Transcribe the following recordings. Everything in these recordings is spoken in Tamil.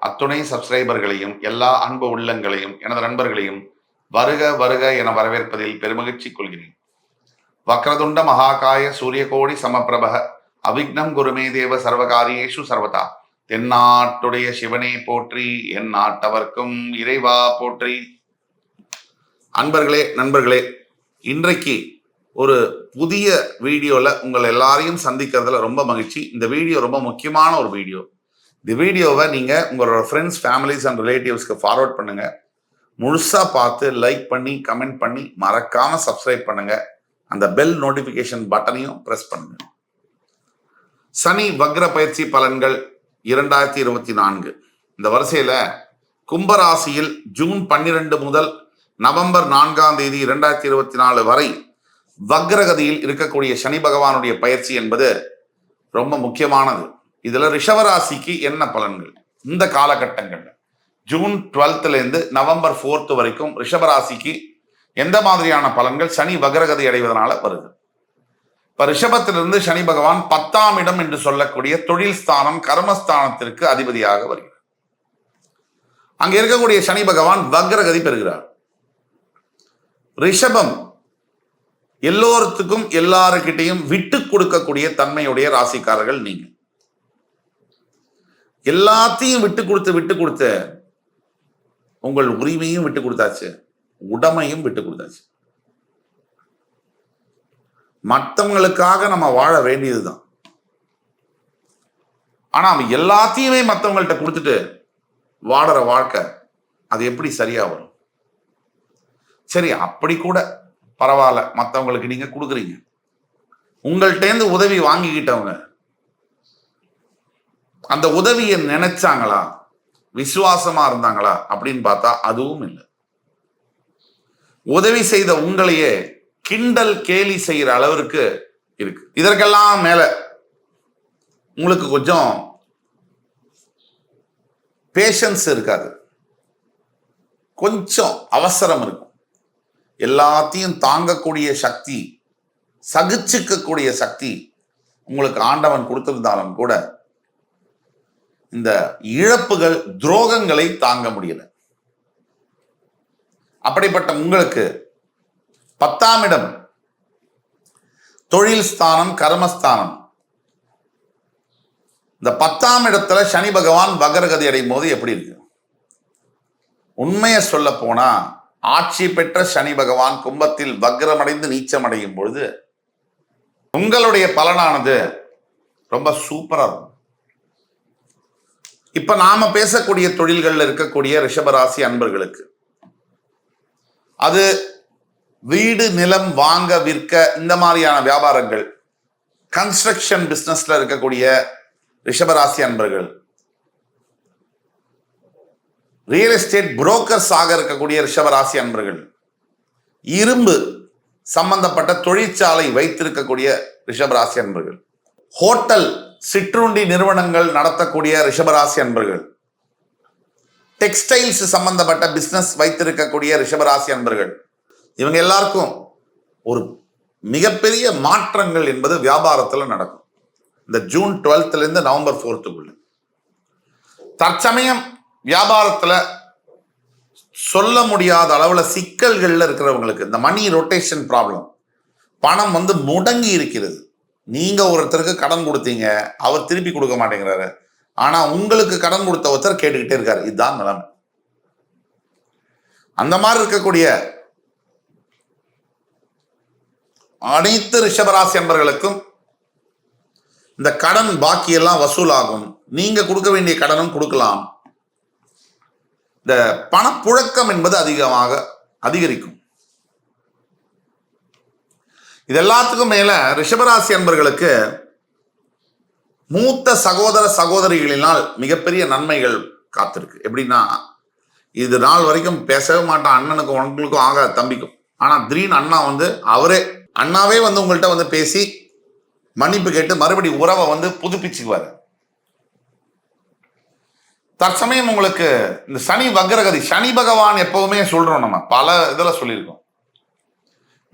அத்துணை சப்ஸ்கிரைபர்களையும் எல்லா அன்பு உள்ளங்களையும் எனது நண்பர்களையும் வருக வருக என வரவேற்பதில் பெருமகிழ்ச்சி கொள்கிறேன். வக்ரதுண்ட மகாகாய சூரியகோடி சமப்பிரபக அவிக்னம் குருமே தேவ சர்வகாரியேஷு சர்வதா. தென்னாட்டுடைய சிவனே போற்றி என் நாட்டவர்க்கும் இறைவா போற்றி. அன்பர்களே நண்பர்களே இன்றைக்கு ஒரு புதிய வீடியோவில் உங்கள் எல்லாரையும் சந்திக்கிறதுல ரொம்ப மகிழ்ச்சி. இந்த வீடியோ ரொம்ப முக்கியமான ஒரு வீடியோ. இந்த வீடியோவை நீங்கள் உங்களோட ஃப்ரெண்ட்ஸ் ஃபேமிலிஸ் அண்ட் ரிலேட்டிவ்ஸ்க்கு ஃபார்வர்ட் பண்ணுங்க. முழுசாக பார்த்து லைக் பண்ணி கமெண்ட் பண்ணி மறக்காமல் சப்ஸ்கிரைப் பண்ணுங்க. அந்த பெல் நோட்டிஃபிகேஷன் பட்டனையும் ப்ரெஸ் பண்ணுங்க. சனி வக்ர பயிற்சி பலன்கள் இரண்டாயிரத்தி இருபத்தி நான்கு. இந்த வரிசையில் கும்பராசியில் ஜூன் பன்னிரெண்டு முதல் நவம்பர் நான்காம் தேதி இரண்டாயிரத்தி இருபத்தி நாலு வரை வக்ரகதியில் இருக்கக்கூடிய சனி பகவானுடைய பயிற்சி என்பது ரொம்ப முக்கியமானது. இதுல ரிஷவராசிக்கு என்ன பலன்கள்? இந்த காலகட்டங்கள்ல. ஜூன் 12th இருந்து நவம்பர் ஃபோர்த் வரைக்கும் ரிஷபராசிக்கு எந்த மாதிரியான பலன்கள்? சனி வக்ரகதி அடைவதனால வருது. இப்ப ரிஷபத்திலிருந்து சனி பகவான் பத்தாம் இடம் என்று சொல்லக்கூடிய தொழில் ஸ்தானம் கர்மஸ்தானத்திற்கு அதிபதியாக வருகிறார். அங்க இருக்கக்கூடிய சனி பகவான் வக்ரகதி பெறுகிறார். ரிஷபம் எல்லோருத்துக்கும் எல்லாருக்கிட்டையும் விட்டு கொடுக்கக்கூடிய தன்மையுடைய ராசிக்காரர்கள் நீங்கள் எல்லாத்தையும் விட்டு கொடுத்து விட்டு கொடுத்து உங்கள் உரிமையும் விட்டு கொடுத்தாச்சு. உடமையும் விட்டு கொடுத்தாச்சு. மற்றவங்களுக்காக நம்ம வாழ வேண்டியதுதான். ஆனா அவன் எல்லாத்தையுமே மற்றவங்கள்ட்ட கொடுத்துட்டு வாடுற வாழ்க்கை அது எப்படி சரியா வரும்? சரி அப்படி கூட பரவாயில்ல. மற்றவங்களுக்கு நீங்க கொடுக்குறீங்க. உங்கள்கிட்டேருந்து உதவி வாங்கிக்கிட்டவங்க அந்த உதவியை நினைச்சாங்களா? விசுவாசமா இருந்தாங்களா? அப்படின்னு பார்த்தா அதுவும் இல்லை. உதவி செய்த உங்களையே கிண்டல் கேலி செய்யற அளவிற்கு இருக்கு. இதற்கெல்லாம் மேல உங்களுக்கு கொஞ்சம் பேஷன்ஸ் இருக்காது. கொஞ்சம் அவசரம் இருக்கும். எல்லாத்தையும் தாங்கக்கூடிய சக்தி சகிச்சுக்கக்கூடிய சக்தி உங்களுக்கு ஆண்டவன் கொடுத்திருந்தாலும் கூட இந்த இழப்புகள் துரோகங்களை தாங்க முடியல. அப்படிப்பட்ட உங்களுக்கு பத்தாம் இடம் தொழில் ஸ்தானம் கர்மஸ்தானம். இந்த பத்தாம் இடத்துல சனி பகவான் வகரகதி அடையும் போது எப்படி இருக்கு? உண்மையை சொல்ல போனா ஆட்சி பெற்ற சனி பகவான் கும்பத்தில் வக்ரமடைந்து நீச்சம் அடையும் பொழுது உங்களுடைய பலனானது ரொம்ப சூப்பராக இருக்கும். இப்ப நாம பேசக்கூடிய தொழில்களில் இருக்கக்கூடிய ரிஷபராசி அன்பர்களுக்கு அது வீடு நிலம் வாங்க விற்க இந்த மாதிரியான வியாபாரங்கள் கன்ஸ்ட்ரக்ஷன் பிசினஸ்ல இருக்கக்கூடிய ரிஷபராசி அன்பர்கள் ரியல் எஸ்டேட் புரோக்கர்ஸ் ஆக இருக்கக்கூடிய ரிஷபராசி அன்பர்கள் இரும்பு சம்பந்தப்பட்ட தொழிற்சாலை வைத்திருக்கக்கூடிய ரிஷபராசி அன்பர்கள் ஹோட்டல் சிற்றுண்டி நிறுவனங்கள் நடத்தக்கூடிய ரிஷபராசி அன்பர்கள். டெக்ஸ்டைல்ஸ் சம்பந்தப்பட்ட பிசினஸ் வைத்திருக்கக்கூடிய ரிஷபராசி அன்பர்கள். இவங்க எல்லாருக்கும் ஒரு மிகப்பெரிய மாற்றங்கள் என்பது வியாபாரத்தில் நடக்கும். இந்த ஜூன் 12th இருந்து நவம்பர் ஃபோர்த்துக்குள்ள. தற்சமயம் வியாபாரத்தில் சொல்ல முடியாத அளவில் சிக்கல்கள்ல இருக்கிறவங்களுக்கு இந்த மணி ரொட்டேஷன் ப்ராப்ளம் பணம் வந்து முடங்கி இருக்கிறது. நீங்க ஒருத்தருக்கு கடன் கொடுத்தீங்க அவர் திருப்பி கொடுக்க மாட்டேங்கிறாரு. ஆனா உங்களுக்கு கடன் கொடுத்த ஒருத்தர் கேட்டுக்கிட்டே இருக்காரு. இதுதான் நிலைமை. அந்த மாதிரி இருக்கக்கூடிய அனைத்து ரிஷபராசி அன்பர்களுக்கும் இந்த கடன் பாக்கியெல்லாம் வசூலாகும். நீங்க கொடுக்க வேண்டிய கடனும் கொடுக்கலாம். இந்த பணப்புழக்கம் என்பது அதிகமாக அதிகரிக்கும். இது எல்லாத்துக்கும் மேல ரிஷபராசி அன்பர்களுக்கு மூத்த சகோதர சகோதரிகளினால் மிகப்பெரிய நன்மைகள் காத்திருக்கு. எப்படின்னா இது நாள் வரைக்கும் பேசவே மாட்டான் அண்ணனுக்கும் உங்களுக்கும் ஆக தம்பிக்கும். ஆனா திடீர்னு அண்ணா வந்து அவரே அண்ணாவே வந்து உங்கள்கிட்ட வந்து பேசி மன்னிப்பு கேட்டு மறுபடி உறவை வந்து புதுப்பிச்சுக்குவார். தற்சமயம் உங்களுக்கு இந்த சனி வக்ரகதி சனி பகவான் எப்பவுமே சொல்றோம் நம்ம பல இதில் சொல்லியிருக்கோம்.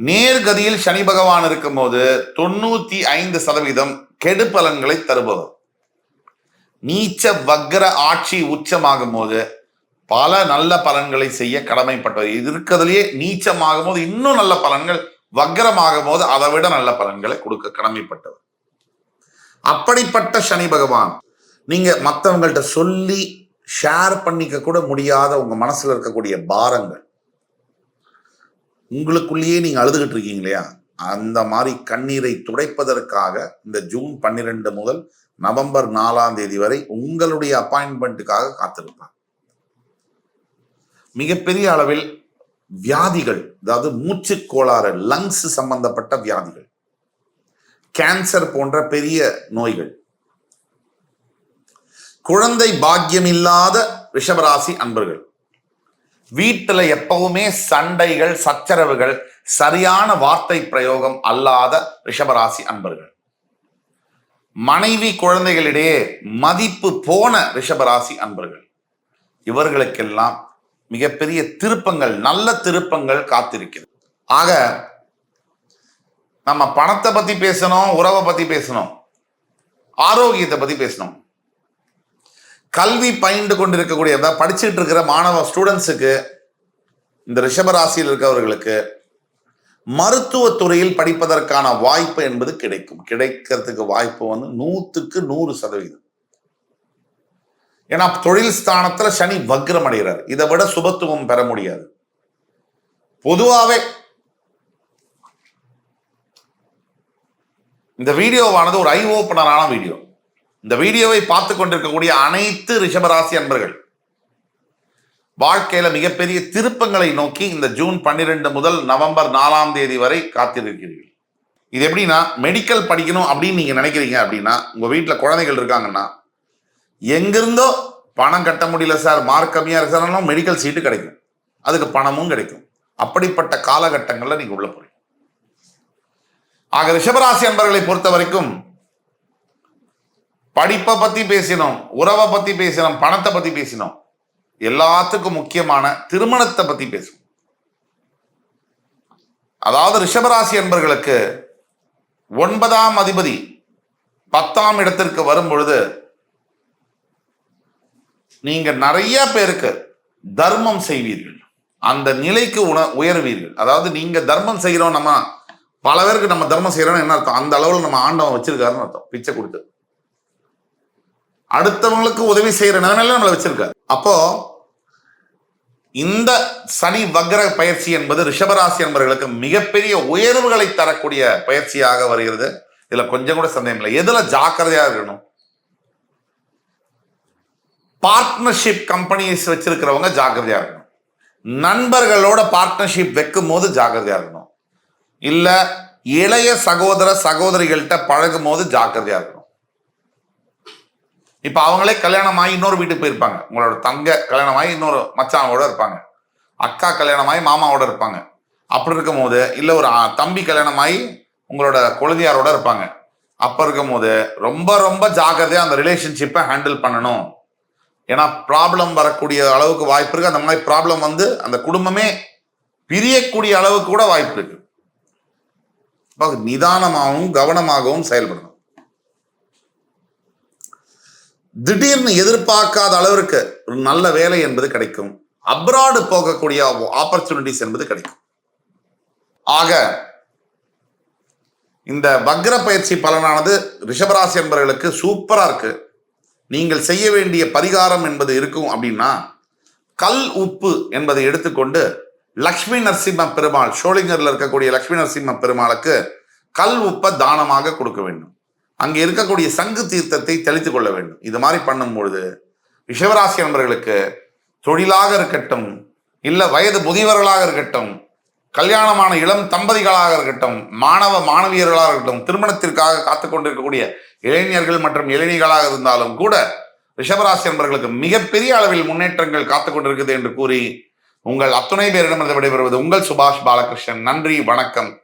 நேர்கதியில் சனி பகவான் இருக்கும்போது தொண்ணூத்தி ஐந்து சதவீதம் கெடு பலன்களை தருபவர். நீச்ச வக்ர ஆட்சி உச்சமாகும் போது பல நல்ல பலன்களை செய்ய கடமைப்பட்டவர். இது இருக்கிறதுலயே நீச்சமாகும் போது இன்னும் நல்ல பலன்கள் வக்ரமாகும் போது அதை விட நல்ல பலன்களை கொடுக்க கடமைப்பட்டவர். அப்படிப்பட்ட சனி பகவான் நீங்க மற்றவங்கள்ட்ட சொல்லி ஷேர் பண்ணிக்க கூட முடியாத உங்க மனசுல இருக்கக்கூடிய பாரங்கள் உங்களுக்குள்ளேயே நீங்க அழுதுகிட்டு இருக்கீங்க இல்லையா? அந்த மாதிரி கண்ணீரை துடைப்பதற்காக இந்த ஜூன் பன்னிரெண்டு முதல் நவம்பர் நாலாம் தேதி வரை உங்களுடைய அப்பாயின்மெண்ட்டுக்காக காத்திருப்பாங்க மிகப்பெரிய அளவில் வியாதிகள் அதாவது மூச்சு கோளாறு லங்ஸ் சம்பந்தப்பட்ட வியாதிகள் கேன்சர் போன்ற பெரிய நோய்கள் குழந்தை பாக்கியம் இல்லாத ரிஷபராசி அன்பர்கள் வீட்டுல எப்பவுமே சண்டைகள் சச்சரவுகள் சரியான வார்த்தை பிரயோகம் அல்லாத ரிஷபராசி அன்பர்கள். மனைவி குழந்தைகளிடையே மதிப்பு போன ரிஷபராசி அன்பர்கள். இவர்களுக்கெல்லாம் மிகப்பெரிய திருப்பங்கள் நல்ல திருப்பங்கள் காத்திருக்கிறது. ஆக நம்ம பணத்தை பத்தி பேசணும் உறவை பத்தி பேசணும் ஆரோக்கியத்தை பத்தி பேசணும். கல்வி பயின்று கொண்டிருக்கக்கூடிய அதாவது படிச்சுட்டு இருக்கிற மாணவ ஸ்டூடெண்ட்ஸுக்கு இந்த ரிஷபராசியில் இருக்கவர்களுக்கு மருத்துவத்துறையில் படிப்பதற்கான வாய்ப்பு என்பது கிடைக்கும். கிடைக்கிறதுக்கு வாய்ப்பு வந்து நூற்றுக்கு நூறு சதவீதம். ஏன்னா தொழில் ஸ்தானத்தில் சனி வக்ரம் அடைகிறார். இதை விட சுபத்துவம் பெற முடியாது. பொதுவாகவே இந்த வீடியோவானது ஒரு ஐ ஓப்பனரான வீடியோ. இந்த வீடியோவை பார்த்து கொண்டிருக்கக்கூடிய அனைத்து ரிஷபராசி அன்பர்கள் வாழ்க்கையில மிகப்பெரிய திருப்பங்களை நோக்கி இந்த ஜூன் பன்னிரெண்டு முதல் நவம்பர் நாலாம் தேதி வரை காத்திருக்கிறீர்கள். இது எப்படின்னா மெடிக்கல் படிக்கணும் அப்படின்னு நீங்க நினைக்கிறீங்க அப்படின்னா உங்க வீட்டில் குழந்தைகள் இருக்காங்கன்னா எங்கிருந்தோ பணம் கட்ட முடியல சார் மார்க் கம்மியாக இருக்கிறனாலும் மெடிக்கல் சீட்டு கிடைக்கும். அதுக்கு பணமும் கிடைக்கும். அப்படிப்பட்ட காலகட்டங்களில் நீங்கள் உள்ள போறீங்க. ஆக ரிஷபராசி அன்பர்களை பொறுத்த வரைக்கும் படிப்பை பத்தி பேசினோம் உறவை பத்தி பேசினோம் பணத்தை பத்தி பேசினோம். எல்லாத்துக்கும் முக்கியமான திருமணத்தை பத்தி பேசுவோம். அதாவது ரிஷபராசி என்பர்களுக்கு ஒன்பதாம் அதிபதி பத்தாம் இடத்திற்கு வரும் பொழுது நீங்க நிறைய பேருக்கு தர்மம் செய்வீர்கள். அந்த நிலைக்கு உண உயர்வீர்கள். அதாவது நீங்க தர்மம் செய்கிறோம் நம்ம பல பேருக்கு நம்ம தர்மம் செய்யறோம்னு என்ன அர்த்தம்? அந்த அளவில் நம்ம ஆண்டவன் வச்சிருக்காருன்னு அர்த்தம். பிச்சை கொடுத்து. அடுத்தவங்களுக்கு உதவி செய்யற நிலைமையில நம்மளை வச்சிருக்காரு. அப்போ இந்த சனி வக்ர பயிற்சி என்பது ரிஷபராசி என்பவர்களுக்கு மிகப்பெரிய உயர்வுகளை தரக்கூடிய பயிற்சியாக வருகிறது. இதுல கொஞ்சம் கூட சந்தேகம் இல்லை. எதுல ஜாக்கிரதையா இருக்கணும்? பார்ட்னர்ஷிப் கம்பெனிஸ் வச்சிருக்கிறவங்க ஜாக்கிரதையா இருக்கணும். நண்பர்களோட பார்ட்னர்ஷிப் வைக்கும் போது ஜாக்கிரதையா இருக்கணும். இல்ல இளைய சகோதர சகோதரிகள்கிட்ட பழகும் போது ஜாக்கிரதையா இருக்கணும். இப்ப அவங்களே கல்யாணம் ஆகி இன்னொரு வீட்டுக்கு போயிருப்பாங்க. உங்களோட தங்க கல்யாணம் ஆகி இன்னொரு மச்சாவோட இருப்பாங்க. அக்கா கல்யாணம் ஆகி மாமாவோட இருப்பாங்க. அப்படி இருக்கும் போது இல்ல ஒரு தம்பி கல்யாணம் ஆகி உங்களோட குழந்தையாரோட இருப்பாங்க. அப்ப இருக்கும் போது ரொம்ப ரொம்ப ஜாக்கிரதையா அந்த ரிலேஷன்ஷிப்பை ஹேண்டில் பண்ணணும். ஏன்னா ப்ராப்ளம் வரக்கூடிய அளவுக்கு வாய்ப்பு இருக்கு. அந்த மாதிரி ப்ராப்ளம் வந்து அந்த குடும்பமே பிரியக்கூடிய அளவுக்கு கூட வாய்ப்பு இருக்கு. நிதானமாகவும் கவனமாகவும் செயல்படணும். திடீர்னு எதிர்பார்க்காத அளவிற்கு ஒரு நல்ல வேலை என்பது கிடைக்கும். அப்ராடு போகக்கூடிய ஆப்பர்ச்சுனிட்டிஸ் என்பது கிடைக்கும். ஆக இந்த வக்ர பயிற்சி பலனானது ரிஷபராசி என்பவர்களுக்கு சூப்பரா இருக்கு. நீங்கள் செய்ய வேண்டிய பரிகாரம் என்பது இருக்கும் அப்படின்னா கல் உப்பு என்பதை எடுத்துக்கொண்டு லக்ஷ்மி நரசிம்ம பெருமாள் ஷோலிங்கர்ல இருக்கக்கூடிய லக்ஷ்மி நரசிம்ம பெருமாளுக்கு கல் உப்பை தானமாக கொடுக்க வேண்டும். அங்கே இருக்கக்கூடிய சங்கு தீர்த்தத்தை தெளித்துக் கொள்ள வேண்டும். இது மாதிரி பண்ணும் பொழுது ரிஷவராசி நண்பர்களுக்கு தொழிலாக இருக்கட்டும் இல்ல வயது முதியவர்களாக இருக்கட்டும் கல்யாணமான இளம் தம்பதிகளாக இருக்கட்டும் மாணவ மாணவியர்களாக இருக்கட்டும் திருமணத்திற்காக காத்து கொண்டிருக்கக்கூடிய இளைஞர்கள் மற்றும் இளைஞர்களாக இருந்தாலும் கூட ரிஷபராசி நண்பர்களுக்கு மிகப்பெரிய அளவில் முன்னேற்றங்கள் காத்து கொண்டிருக்குது என்று கூறி உங்கள் அத்துணை பேரிடமிருந்து விடைபெறுவது உங்கள் சுபாஷ் பாலகிருஷ்ணன். நன்றி வணக்கம்.